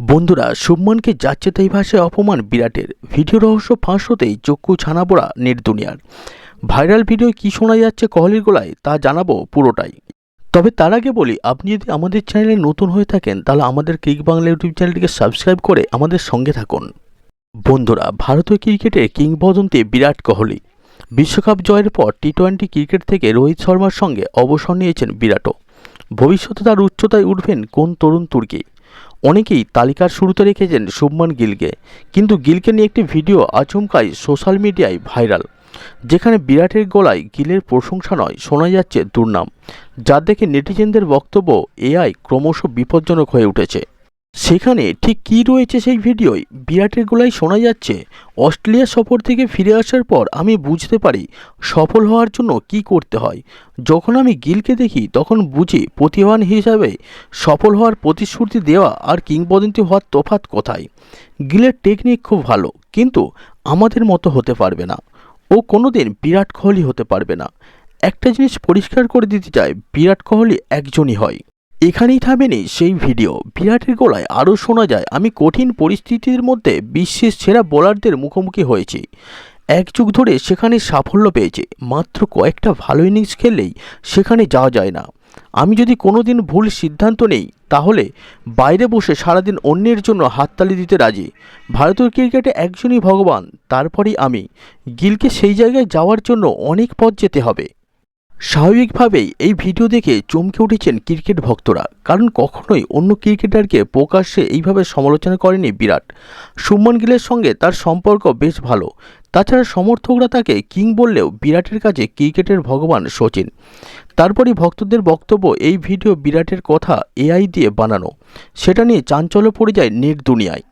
বন্ধুরা, শুভমনকে যাচ্ছে তাই ভাষায় অপমান বিরাটের। ভিডিও রহস্য ফাঁস হতেই চক্ষু ছানাপোড়া নেট দুনিয়ার ভাইরাল ভিডিও কি শোনা যাচ্ছে কোহলির গলায়, তা জানাব পুরোটাই। তবে তার আগে বলি, আপনি যদি আমাদের চ্যানেলে নতুন হয়ে থাকেন, তাহলে আমাদের ক্রিক বাংলা ইউটিউব চ্যানেলটিকে সাবস্ক্রাইব করে আমাদের সঙ্গে থাকুন। বন্ধুরা, ভারতীয় ক্রিকেটে কিংবদন্তি বিরাট কোহলি। বিশ্বকাপ জয়ের পর টি টোয়েন্টি ক্রিকেট থেকে রোহিত শর্মার সঙ্গে অবসর নিয়েছেন বিরাটও। ভবিষ্যতে তার উচ্চতায় উঠবেন কোন তরুণ তুর্কি? অনেকেই তালিকার শুরুতে রেখেছেন শুভমান গিলকে, কিন্তু গিলকে নিয়ে একটি ভিডিও আচমকাই সোশ্যাল মিডিয়ায় ভাইরাল, যেখানে বিরাটের গলায় গিলের প্রশংসা নয়, শোনা যাচ্ছে দুর্নাম, যা দেখে নেটিজেনদের বক্তব্য এআই ক্রমশ বিপজ্জনক হয়ে উঠেছে। সেখানে ঠিক কী রয়েছে সেই ভিডিওয়? বিরাটের গলায় শোনা যাচ্ছে, অস্ট্রেলিয়া সফর থেকে ফিরে আসার পর আমি বুঝতে পারি সফল হওয়ার জন্য কি করতে হয়। যখন আমি গিলকে দেখি, তখন বুঝি প্রতিভান হিসাবে সফল হওয়ার প্রতিশ্রুতি দেওয়া আর কিংবদন্তি হওয়ার তফাৎ কোথায়। গিলের টেকনিক খুব ভালো, কিন্তু আমাদের মতো হতে পারবে না। ও কোনোদিন বিরাট কোহলি হতে পারবে না। একটা জিনিস পরিষ্কার করে দিতে চাই, বিরাট কোহলি একজনই হয়। এখানেই থামেনি সেই ভিডিও। বিরাটের গলায় আরও শোনা যায়, আমি কঠিন পরিস্থিতির মধ্যে বিশ্বের সেরা বোলারদের মুখোমুখি হয়েছি। এক যুগ ধরে সেখানে সাফল্য পেয়েছে, মাত্র কয়েকটা ভালো ইনিংস খেললেই সেখানে যাওয়া যায় না। আমি যদি কোনো দিন ভুল সিদ্ধান্ত নেই, তাহলে বাইরে বসে সারাদিন অন্যের জন্য হাততালি দিতে রাজি। ভারতীয় ক্রিকেটে একজনই ভগবান, তারপরেই আমি। গিলকে সেই জায়গায় যাওয়ার জন্য অনেক পথ যেতে হবে। স্বাভাবিকভাবেই এই ভিডিও দেখে চমকে উঠেছেন ক্রিকেট ভক্তরা, কারণ কখনোই অন্য ক্রিকেটারকে প্রকাশ্যে এইভাবে সমালোচনা করেনি বিরাট। শুভমন গিলের সঙ্গে তার সম্পর্ক বেশ ভালো। তাছাড়া সমর্থকরা তাকে কিং বললেও বিরাটের কাছে ক্রিকেটের ভগবান সচিন। তারপরই ভক্তদের বক্তব্য, এই ভিডিও বিরাটের কথা এআই দিয়ে বানানো। সেটা নিয়ে চাঞ্চল্য পড়ে যায় নেট দুনিয়ায়।